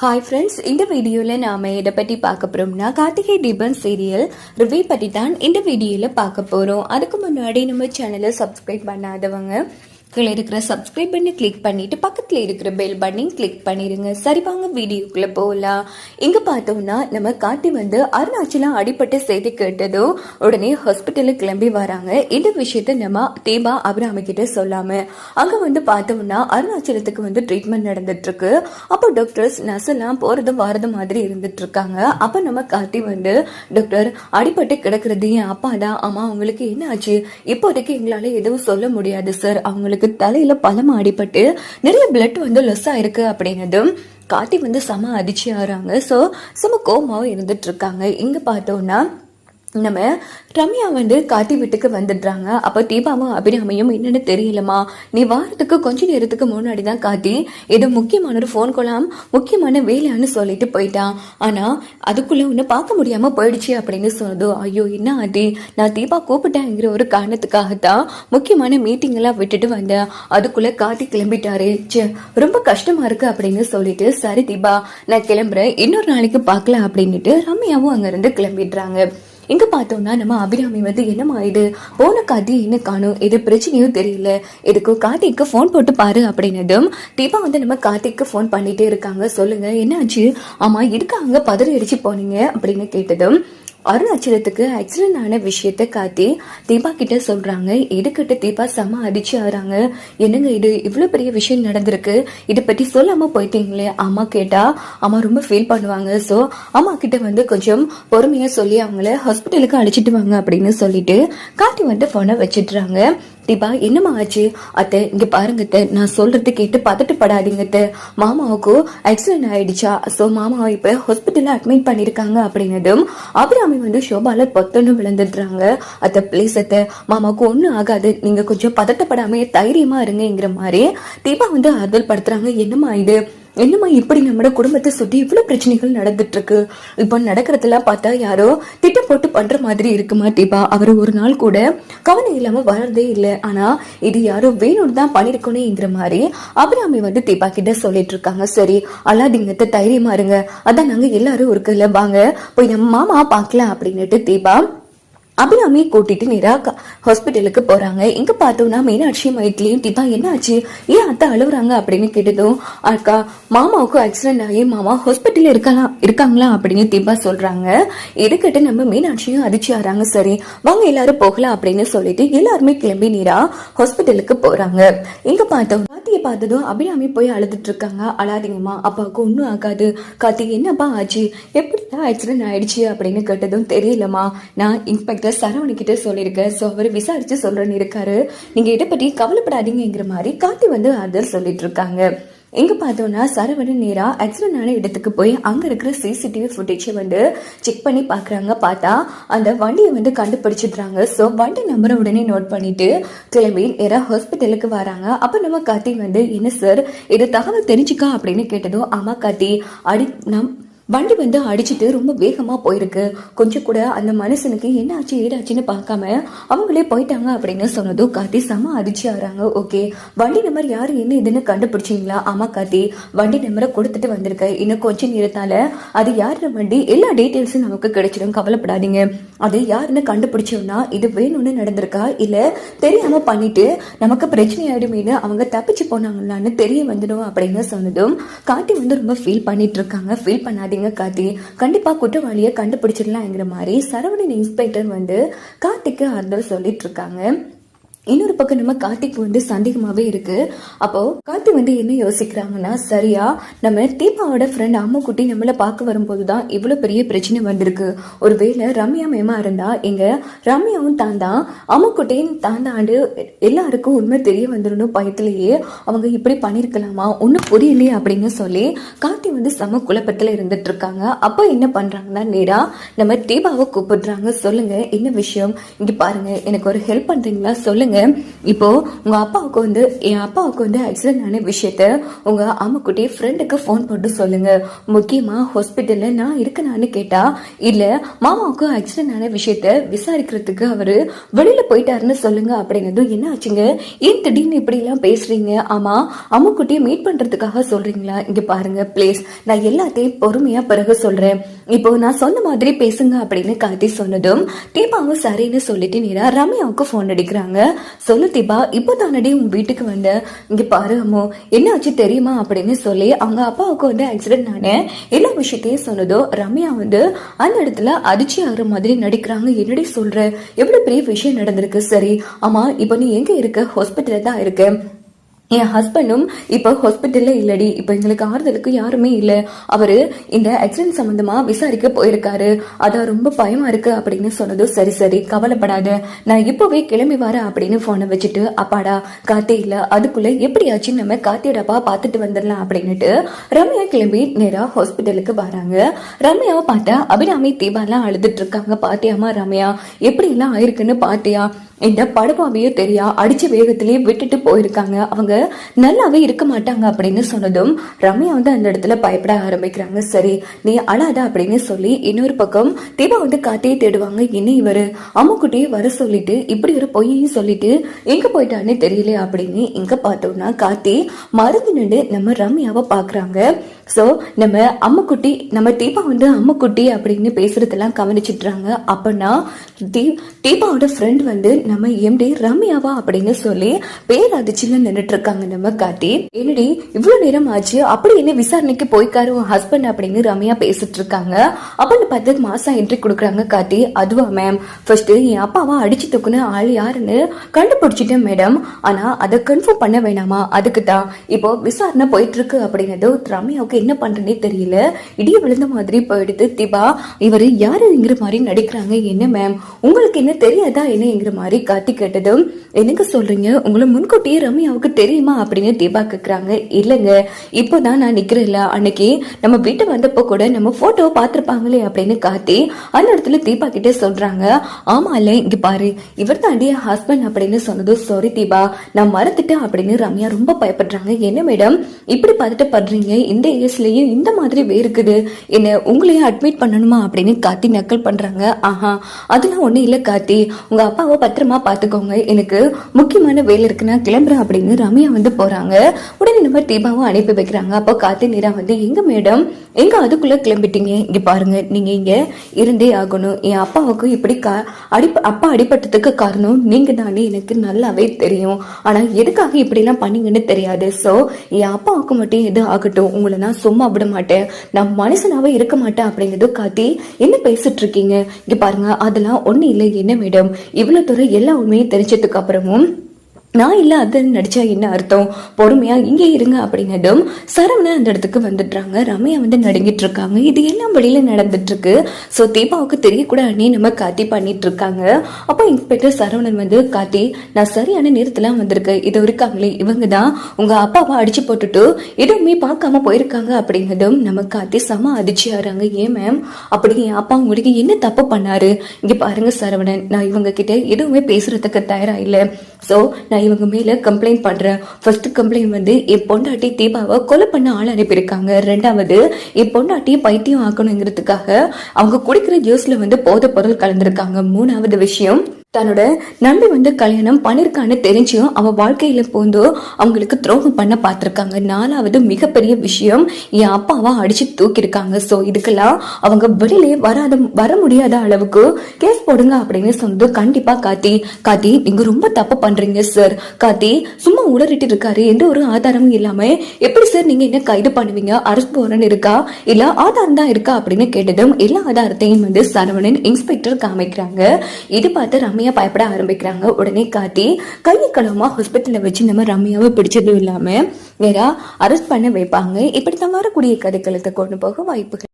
Hi friends இந்த வீடியோவில் நாம் எதை பற்றி பார்க்க போகிறோம்னா கார்த்திகை தீபன் சீரியல் ரிவ்யூ பற்றி தான் இந்த வீடியோவில் பார்க்க போகிறோம் அதுக்கு முன்னாடி நம்ம சேனலை சப்ஸ்கிரைப் பண்ணாதவங்க கீழே இருக்கிற சப்ஸ்கிரைப் பண்ணி கிளிக் பண்ணிட்டு பக்கத்தில் இருக்கிற பெல் பட்டனையும் கிளிக் பண்ணிடுங்க சரி வாங்க வீடியோக்குள்ளே போகலாம் இங்கே பார்த்தோம்னா நம்ம காட்டி வந்து அருணாச்சலம் அடிப்பட்ட செய்தி கேட்டதும் உடனே ஹாஸ்பிட்டலுக்கு கிளம்பி வராங்க. இந்த விஷயத்த நம்ம தீபா அபிராமி கிட்ட சொல்லாம அங்கே வந்து பார்த்தோம்னா அருணாச்சலத்துக்கு வந்து ட்ரீட்மெண்ட் நடந்துட்டு இருக்கு அப்போ டாக்டர்ஸ் நர்ஸ் எல்லாம் போறதும் வரதும் மாதிரி இருந்துட்டு இருக்காங்க அப்போ நம்ம காட்டி வந்து டாக்டர் அடிப்பட்டு கிடக்குறது என் அப்பா தான் ஆமா அவங்களுக்கு என்ன ஆச்சு இப்போதைக்கு எங்களால எதுவும் சொல்ல முடியாது சார் அவங்களுக்கு தலையில பழம் அடிபட்டு நிறைய பிளட் வந்து லெஸ் ஆயிருக்கு அப்படின்னதும் காட்டி வந்து செம அதிர்ச்சி ஆறாங்க ஸோ செம கோமாவும் இருந்துட்டு இருக்காங்க. இங்க பார்த்தோம்னா நம்ம ரம்யா வந்து காட்டி வீட்டுக்கு வந்துடுறாங்க. அப்போ தீபாவும் அபிராமியும் என்னென்னு தெரியலமா நீ வாரத்துக்கு கொஞ்ச நேரத்துக்கு முன்னாடி தான் காட்டி ஏதோ முக்கியமான ஒரு ஃபோன் கொலாம் முக்கியமான வேலைன்னு சொல்லிட்டு போயிட்டான். ஆனால் அதுக்குள்ளே ஒன்று பார்க்க முடியாமல் போயிடுச்சு அப்படின்னு சொன்னதோ. ஐயோ என்ன ஆதி நான் தீபா கூப்பிட்டேங்கிற ஒரு காரணத்துக்காகத்தான் முக்கியமான மீட்டிங் எல்லாம் விட்டுட்டு வந்தேன். அதுக்குள்ளே காட்டி கிளம்பிட்டாரு. ச்சே ரொம்ப கஷ்டமாக இருக்கு அப்படின்னு சொல்லிட்டு சரி தீபா நான் கிளம்புறேன். இன்னொரு நாளைக்கு பார்க்கலாம் அப்படின்னுட்டு ரம்யாவும் அங்கேருந்து கிளம்பிடுறாங்க. இங்க பார்த்தோம்னா நம்ம அபிராமி வந்து என்னமா இது போன காட்டி என்ன காணும் எது பிரச்சனையும் தெரியல. எதுக்கும் கார்த்திக்கு ஃபோன் போட்டு பாரு அப்படின்னதும் தீபா வந்து நம்ம கார்த்திக்கு ஃபோன் பண்ணிட்டே இருக்காங்க. சொல்லுங்க என்னாச்சு? ஆமா இருக்காங்க பதறி அடிச்சு போனீங்க? அப்படின்னு கேட்டதும் அருணாச்சலத்துக்கு ஆக்சிடென்ட் ஆன விஷயத்த காட்டி தீபா கிட்ட சொல்றாங்க. எதுக்கிட்ட தீபா செம அடிச்சு ஆறாங்க? என்னங்க இது? இவ்வளவு பெரிய விஷயம் நடந்திருக்கு. இதை பத்தி சொல்லாம போயிட்டீங்களே? அம்மா கேட்டா அம்மா ரொம்ப ஃபீல் பண்ணுவாங்க. ஸோ அம்மா கிட்ட வந்து கொஞ்சம் பொறுமையா சொல்லி அவங்கள ஹாஸ்பிட்டலுக்கு அழைச்சிட்டு வாங்க அப்படின்னு சொல்லிட்டு காட்டி வந்து போனை வச்சிடுறாங்க. தீபா என்னம்மா ஆச்சு? அத்தை இங்க பாருங்கத்தை நான் சொல்றது கேட்டு பதட்டப்படாதீங்க மாமாவுக்கு ஆக்சிடென்ட் ஆயிடுச்சா? சோ மாமாவை இப்ப ஹாஸ்பிட்டல்ல அட்மிட் பண்ணிருக்காங்க அப்படின்னதும் அபிராமி வந்து ஷோபால பொத்தன்னு விழுந்துடுறாங்க. அத்தை ப்ளீஸ் அத்தை மாமாவுக்கு ஒண்ணும் ஆகாது. நீங்க கொஞ்சம் பதட்டப்படாம தைரியமா இருங்கங்கிற மாதிரி தீபா வந்து ஆறுதல் படுத்துறாங்க. என்னம்மா இது? என்னம்மா இப்படி நம்மளோட குடும்பத்தை சுற்றி இவ்வளோ பிரச்சனைகள் நடந்துட்டு இருக்கு இப்போ நடக்கிறதெல்லாம் பார்த்தா யாரோ திட்டம் போட்டு பண்ற மாதிரி இருக்குமா தீபா? அவர் ஒரு நாள் கூட கவனம் இல்லாம வளர்ந்தே இல்லை. ஆனா இது யாரோ வேணும்னு தான் பண்ணிருக்கணுங்கிற மாதிரி அபிராமி வந்து தீபா கிட்ட சொல்லிட்டு இருக்காங்க. சரி அல்லாதீங்கத்தை தைரியமா இருங்க. அதான் நாங்க எல்லாரும் இருக்குல்ல வாங்க. போய் நம்ம மாமா பார்க்கலாம் அப்படின்னுட்டு தீபா அபிராமியை கூட்டிட்டு நேராக ஹாஸ்பிட்டலுக்கு போறாங்க. இங்க பார்த்தோம்னா மீனாட்சி மைட்லயும் தீபா என்னாச்சு ஏன் அத்தை அழுவுறாங்க அப்படின்னு கேட்டதும் அக்கா மாமாவுக்கு ஆக்சிடென்ட் ஆகி மாமா ஹாஸ்பிட்டல் இருக்கலாம் இருக்காங்களா அப்படின்னு தீபா சொல்றாங்க. இதுக்கிட்ட நம்ம மீனாட்சியும் அதிர்ச்சி ஆறாங்க. சரி வாங்க எல்லாரும் போகலாம் அப்படின்னு சொல்லிட்டு எல்லாருமே கிளம்பி நேரா ஹாஸ்பிட்டலுக்கு போறாங்க. இங்க பார்த்தோம்னா கார்த்தியை பார்த்ததும் அபிராமி போய் அழுதுட்டு இருக்காங்க அழாதீங்கம்மா அப்பாவுக்கு ஒன்றும் ஆகாது. கார்த்திக் என்னப்பா ஆச்சு? எப்படிதான் ஆக்சிடென்ட் ஆயிடுச்சு? அப்படின்னு கேட்டதும் தெரியலம்மா. நான் இன்ஸ்பெக்டர் சரவணி கிட்ட சொல்லியிருக்கேன். ஸோ அவர் விசாரிச்சு சொல்றேன்னு இருக்காரு. நீங்க இதை பற்றி கவலைப்படாதீங்கிற மாதிரி கார்த்தி வந்து ஆறுதல் சொல்லிட்டு இருக்காங்க எங்க பார்த்தோன்னா சரவணன் நேரா ஆக்சிடென்ட் ஆன இடத்துக்கு போய் அங்க இருக்கிற சிசிடிவி ஃபுட்டேஜை வந்து செக் பண்ணி பார்க்குறாங்க. பார்த்தா அந்த வண்டியை வந்து கண்டுபிடிச்சிடுறாங்க. ஸோ வண்டி நம்பரை உடனே நோட் பண்ணிட்டு கிளம்பி நேரா ஹாஸ்பிட்டலுக்கு வராங்க. அப்ப நம்ம கார்த்தி வந்து என்ன சார் இது தகவல் தெரிஞ்சுக்கா? அப்படின்னு கேட்டதும் ஆமா கார்த்தி. அடி நம் வண்டி வந்து அடிச்சிட்டு ரொம்ப வேகமா போயிருக்கு. கொஞ்சம் கூட அந்த மனுஷனுக்கு என்ன ஆச்சு ஏடாச்சுன்னு பார்க்காம அவங்களே போயிட்டாங்க அப்படின்னு சொன்னதும் கார்த்தி செம அடிச்சு ஆறாங்க. ஓகே வண்டி நம்பர் யாரு என்ன இதுன்னு கண்டுபிடிச்சிங்களா? ஆமா கார்த்தி வண்டி நம்பரை கொடுத்துட்டு வந்திருக்க. இன்னும் கொஞ்சம் நேரத்தால அது யாரு வண்டி? எல்லா டீட்டெயில்ஸும் நமக்கு கிடைச்சிடும். கவலைப்படாதீங்க. அது யாருன்னு கண்டுபிடிச்சோம்னா இது வேணும்னு நடந்திருக்கா? இல்ல தெரியாம பண்ணிட்டு நமக்கு பிரச்சனை ஆயிடுமேனு அவங்க தப்பிச்சு போனாங்களான்னு தெரிய வந்துடும் அப்படின்னு சொன்னதும் கார்த்தி வந்து ரொம்ப ஃபீல் பண்ணிட்டு இருக்காங்க. ஃபீல் பண்ணாதீங்க. கார்த்தி? கண்டிப்பா குற்றவாளியை கண்டுபிடிச்சிடலாங்கிற மாதிரி சரவணன் இன்ஸ்பெக்டர் வந்து கார்த்திக்கு ஆறுதல் சொல்லிட்டு இருக்காங்க. இன்னொரு பக்கம் நம்ம கார்த்திக் வந்து சந்தேகமாகவே இருக்கு. அப்போ கார்த்தி வந்து என்ன யோசிக்கிறாங்கன்னா சரியா நம்ம தீபாவோட ஃப்ரெண்ட் அம்முக்குட்டி நம்மளை பார்க்க வரும்போது தான் இவ்வளோ பெரிய பிரச்சனை வந்திருக்கு. ஒருவேளை ரம்யா மேமா இருந்தா எங்க ரம்யாவும் தான் தான் அம்முக்குட்டியும் எல்லாருக்கும் உண்மை தெரிய வந்துடணும் பயத்திலேயே அவங்க இப்படி பண்ணிருக்கலாமா? ஒன்றும் புரியலையே அப்படின்னு சொல்லி கார்த்தி வந்து சம குழப்பத்தில் இருந்துட்டு இருக்காங்க அப்போ என்ன பண்றாங்கன்னா நேரா நம்ம தீபாவை கூப்பிடுறாங்க. சொல்லுங்க என்ன விஷயம்? இங்கே பாருங்க எனக்கு ஒரு ஹெல்ப் பண்றீங்களா? சொல்லுங்க. இப்போ உங்க அப்பாவுக்கு வந்து என் அப்பாவுக்கு வந்து ஆக்சிடென்ட் ஆன விஷயத்த உங்க அம்மாக்குட்டி ஃப்ரெண்டுக்கு ஃபோன் போட்டு சொல்லுங்க. முக்கியமா ஹாஸ்பிட்டல்ல நான் இருக்கனான்னு கேட்டா இல்ல மாமாவுக்கு ஆக்சிடென்ட் ஆன விஷயத்த விசாரிக்கிறதுக்கு அவரு வெளியில போயிட்டாருன்னு சொல்லுங்க அப்படிங்கிறதும் என்ன ஆச்சுங்க? ஏன் திடீர்னு இப்படி எல்லாம் பேசுறீங்க? ஆமா மீட் பண்றதுக்காக சொல்றீங்களா? இங்க பாருங்க ப்ளீஸ் நான் எல்லாத்தையும் பொறுமையா பிறகு சொல்றேன். இப்போ நான் சொன்ன மாதிரி பேசுங்க அப்படின்னு கார்த்தி சொன்னதும் தீபாவும் சரின்னு சொல்லிட்டு நேரா ரம்யாவுக்கு ஃபோன் அடிக்கிறாங்க. சொல்லு தீபா இப்போ தானடி உன் வீட்டுக்கு வந்தேன் இங்கே பாரு அம்மோ என்ன ஆச்சு தெரியுமா அப்படின்னு சொல்லி அவங்க அப்பாவுக்கு வந்து ஆக்சிடென்ட் ஆன. எல்லா விஷயத்தையும் சொன்னதோ ரம்யா வந்து அந்த இடத்துல அதிர்ச்சி ஆகிற மாதிரி நடிக்கிறாங்க. என்னடி சொல்ற? எவ்வளோ பெரிய விஷயம் நடந்திருக்கு. சரி ஆமா இப்போ நீ எங்கே இருக்க? ஹாஸ்பிட்டலில் தான் இருக்கேன் என் ஹஸ்பண்டும் இப்போ ஹாஸ்பிட்டலில் இல்லடி. இப்போ எங்களுக்கு ஆறுதலுக்கு யாருமே இல்லை. அவர் இந்த ஆக்சிடென்ட் சம்மந்தமாக விசாரிக்க போயிருக்காரு. அதான் ரொம்ப பயமாக இருக்குது அப்படின்னு சொன்னதும் சரி சரி. கவலைப்படாத. நான் இப்போவே கிளம்பி வரேன் அப்படின்னு ஃபோனை வச்சுட்டு அப்பாடா காத்தே இல்லை. அதுக்குள்ளே எப்படியாச்சும் நம்ம காத்தியடப்பா பார்த்துட்டு வந்துடலாம் அப்படின்னுட்டு ரம்யா கிளம்பி நேராக ஹாஸ்பிட்டலுக்கு வராங்க. ரம்யாவை பார்த்தா அபிராமி தீபாலாம் அழுதுட்டு இருக்காங்க. பாத்தியாமா ரம்யா? எப்படிலாம் ஆயிருக்குன்னு பாத்தியா? இந்த படுபாவையும் தெரியா அடிச்ச வேகத்திலேயே விட்டுட்டு போயிருக்காங்க. அவங்க நல்லாவே இருக்க மாட்டாங்க அப்படின்னு சொன்னதும் ரம்யா வந்து அந்த இடத்துல பயப்பட ஆரம்பிக்கிறாங்க. சரி நீ அழாத அப்படின்னு சொல்லி இன்னொரு பக்கம் தீபா வந்து காத்தையே தேடுவாங்க. என்ன இவர்? அம்முக்குட்டியே வர சொல்லிட்டு இப்படி ஒரு பொய்யையும் சொல்லிட்டு எங்க போயிட்டானே தெரியல அப்படின்னு இங்க பார்த்தோம்னா காத்தி மருந்து நின்று நம்ம ரம்யாவை பாக்குறாங்க ஸோ நம்ம அம்முக்குட்டி நம்ம தீபா வந்து அம்முக்குட்டி அப்படின்னு பேசுறதெல்லாம் கவனிச்சிட்றாங்க. அப்பனா தீ தீபாவோட ஃப்ரெண்ட் வந்து நம்ம எம்டி ரம்யாவா அப்படின்னு சொல்லி பேர் அதிர்ச்சியில் நின்றுட்டு இருக்காங்க நம்ம காட்டி என்னடி இவ்வளோ நேரம் ஆச்சு? அப்படி என்ன விசாரணைக்கு போய்க்காரு உன் ஹஸ்பண்ட் அப்படின்னு ரம்யா பேசிட்டு இருக்காங்க அப்படின்னு பார்த்து மாசம் என்ட்ரி கொடுக்குறாங்க காட்டி அதுவா மேம் ஃபர்ஸ்ட் என் அப்பாவா அடிச்சு தூக்குன ஆள் யாருன்னு கண்டுபிடிச்சிட்டேன் மேடம் ஆனா அதை கன்ஃபார்ம் பண்ண வேணாமா? அதுக்கு தான் இப்போ விசாரணை போயிட்டு இருக்கு அப்படின்னது ரம்யாவுக்கு என்ன பண்றேனே தெரியல. இடிய விழுந்த மாதிரி போயிடுது. திபா இவர் யாருங்கிற மாதிரி நடிக்கிறாங்க? என்ன மேம் உங்களுக்கு என்ன தெரியாதா? என்னங்கிற மாதிரி காத்தி கேட்டதும் என்னங்க சொல்றீங்க? உங்களை முன்கூட்டியே ரம்யாவுக்கு தெரியுமா? அப்படின்னு தீபா கேக்குறாங்க. இல்லைங்க. இப்போதான் நான் நிக்கிறேன்ல. அன்னைக்கு நம்ம வீட்டை வந்தப்போ கூட நம்ம ஃபோட்டோவை பார்த்திருப்பாங்களே அப்படின்னு காத்தி அந்த இடத்துல தீபா கிட்டே சொல்றாங்க. ஆமாம் இல்லை இங்க பாரு. இவர் தாண்டி ஹஸ்பண்ட் அப்படின்னு சொன்னதும் சாரி தீபா. நான் மறந்துட்டேன் அப்படின்னு ரம்யா ரொம்ப பயப்படுறாங்க. என்ன மேடம் இப்படி பார்த்துட்டு படுறீங்க. இந்த ஏஜ்லயும் இந்த மாதிரி வேறுக்குது என்ன உங்களையும் அட்மிட் பண்ணணுமா அப்படின்னு காத்தி நக்கல் பண்றாங்க. ஆஹா அதெல்லாம் ஒன்றும் இல்ல காத்தி உங்க அப்பாவை பத்திரமா பாத்துக்கோங்க. எனக்கு முக்கியமான வேலை இருக்கு நான் கிளம்புறேன் அப்படின்னு ரம்யா வந்து போறாங்க. உடனே நம்ம தீபாவும் அனுப்பி வைக்கிறாங்க. அப்போ காத்தி நீரா வந்து எங்க மேடம் எங்க அதுக்குள்ள கிளம்பிட்டீங்க? இங்க பாருங்க நீங்க இங்க இருந்தே ஆகணும். என் அப்பாவுக்கு இப்படி கா அடி அப்பா அடிபட்டதுக்கு காரணம் நீங்க தானே எனக்கு நல்லாவே தெரியும். ஆனா எதுக்காக இப்படி எல்லாம் பண்ணீங்கன்னு தெரியாது. சோ என் அப்பாவுக்கு மட்டும் எது ஆகட்டும். உங்களை நான் சும்மா விட மாட்டேன். நான் மனுஷனாவே இருக்க மாட்டேன் அப்படிங்கிறது காத்தி என்ன பேசிட்டு இருக்கீங்க? இங்க பாருங்க அதெல்லாம் ஒண்ணு இல்லை என்ன மேடம்? இவ்வளவு தூரம் எல்லா உண்மையும் தெரிஞ்சதுக்கு அப்புறமும் நான் இல்லாத அது நடிச்சா என்ன அர்த்தம்? பொறுமையா இங்கே இருங்க அப்படின்னதும் சரவணன் அந்த இடத்துக்கு வந்துடுறாங்க. ரம்யா வந்து நடுங்கிட்டு இருக்காங்க. இது எல்லாம் வெளியில நடந்துட்டு இருக்கு ஸோ தீபாவுக்கு தெரியக்கூடாதுன்னு நம்ம காத்தி பண்ணிட்டு இருக்காங்க. அப்போ இன்ஸ்பெக்டர் சரவணன் வந்து காத்தி நான் சரியான நேரத்தில் வந்திருக்கேன். இது இருக்காங்களே இவங்க தான் உங்க அப்பாவை அடிச்சு போட்டுட்டு எதுவுமே பார்க்காம போயிருக்காங்க. அப்படின்னதும் நம்ம காத்தி செம அதிர்ச்சி ஆகிறாங்க. ஏன் மேம் அப்படி என் அப்பா உங்களுக்கு என்ன தப்பு பண்ணாரு? இங்க பாருங்க சரவணன். நான் இவங்க கிட்ட எதுவுமே பேசுறதுக்கு தயாரா இல்லை. ஸோ நான் இவங்க மேலே கம்ப்ளைண்ட் பண்ணுறேன் ஃபஸ்ட்டு கம்ப்ளைண்ட் வந்து என் பொண்டாட்டி தீபாவை கொலை பண்ண ஆள் அனுப்பியிருக்காங்க. ரெண்டாவது என் பொண்டாட்டி பைத்தியம் ஆக்கணுங்கிறதுக்காக அவங்க குடிக்கிற ஜூஸில் வந்து போதை பொருள் கலந்துருக்காங்க. மூணாவது விஷயம் தன்னோட நம்பி வந்து கல்யாணம் பண்ணிருக்கான்னு தெரிஞ்சும் அவ வாழ்க்கையில போந்தோ அவங்களுக்கு துரோகம் பண்ண பார்த்திருக்காங்க. நாலாவது மிகப்பெரிய விஷயம் என் அப்பாவை அடிச்சு தூக்கியிருக்காங்க. ஸோ இதுக்கெல்லாம் அவங்க வெளியிலே வராத வர முடியாத அளவுக்கு கேஸ் போடுங்க அப்படின்னு சொன்னது கண்டிப்பா காத்தி காத்தி நீங்க ரொம்ப தப்பு பண்றீங்க சார் காத்தி சும்மா உளறிட்டு இருக்காரு எந்த ஒரு ஆதாரமும் இல்லாம எப்படி சார் நீங்க என்ன கைது பண்ணுவீங்க? அரசு போறன்னு இருக்கா? இல்ல ஆதாரம் தான் இருக்கா? அப்படின்னு கேட்டதும் எல்லா ஆதாரத்தையும் வந்து சரவணன் இன்ஸ்பெக்டர் காமிக்கிறாங்க. இது பார்த்து ரம்யா பயப்பட ஆரம்பிக்கிறாங்க. உடனே காட்டி கை களவுமா ஹாஸ்பிட்டலில் வச்சு நம்ம ரம்யாவை பிடிச்சதும் இல்லாம வேற அரெஸ்ட் பண்ண வைப்பாங்க. இப்படித்தான் வரக்கூடிய கதைகளுக்கு கொண்டு போக வாய்ப்புகள்